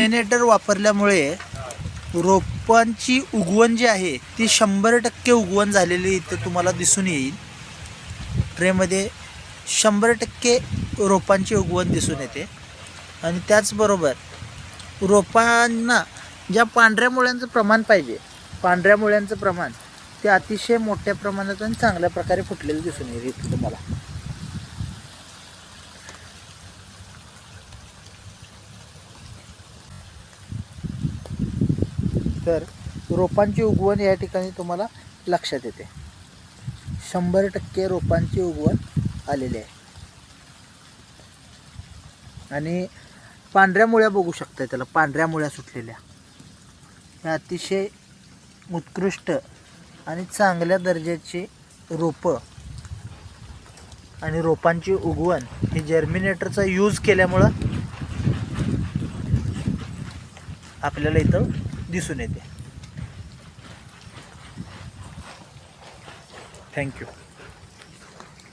Germinator वापरल्यामुळे रोपांची उगवण जी आहे ती शंभर टक्के उगवण झालेली इथं तुम्हाला दिसून येईल. ट्रेमध्ये शंभर टक्के रोपांची उगवण दिसून येते. आणि त्याचबरोबर रोपांना ज्या पांढऱ्या मुळ्यांचं प्रमाण पाहिजे पांढऱ्या मुळ्यांचं प्रमाण ते अतिशय मोठ्या प्रमाणात आणि चांगल्या प्रकारे फुटलेलं दिसून येईल इथं तुम्हाला. तर रोपांची उगवण या ठिकाणी तुम्हाला लक्षात येते. शंभर टक्के रोपांची उगवण आलेली आहे. आणि पांढऱ्या मुळ्या बघू शकता त्याला पांढऱ्या मुळ्या सुटलेल्या. ह्या अतिशय उत्कृष्ट आणि चांगल्या दर्जाची रोपं आणि रोपांची उगवण ही जर्मिनेटरचा यूज केल्यामुळं आपल्याला इथं दिसून येते. थँक्यू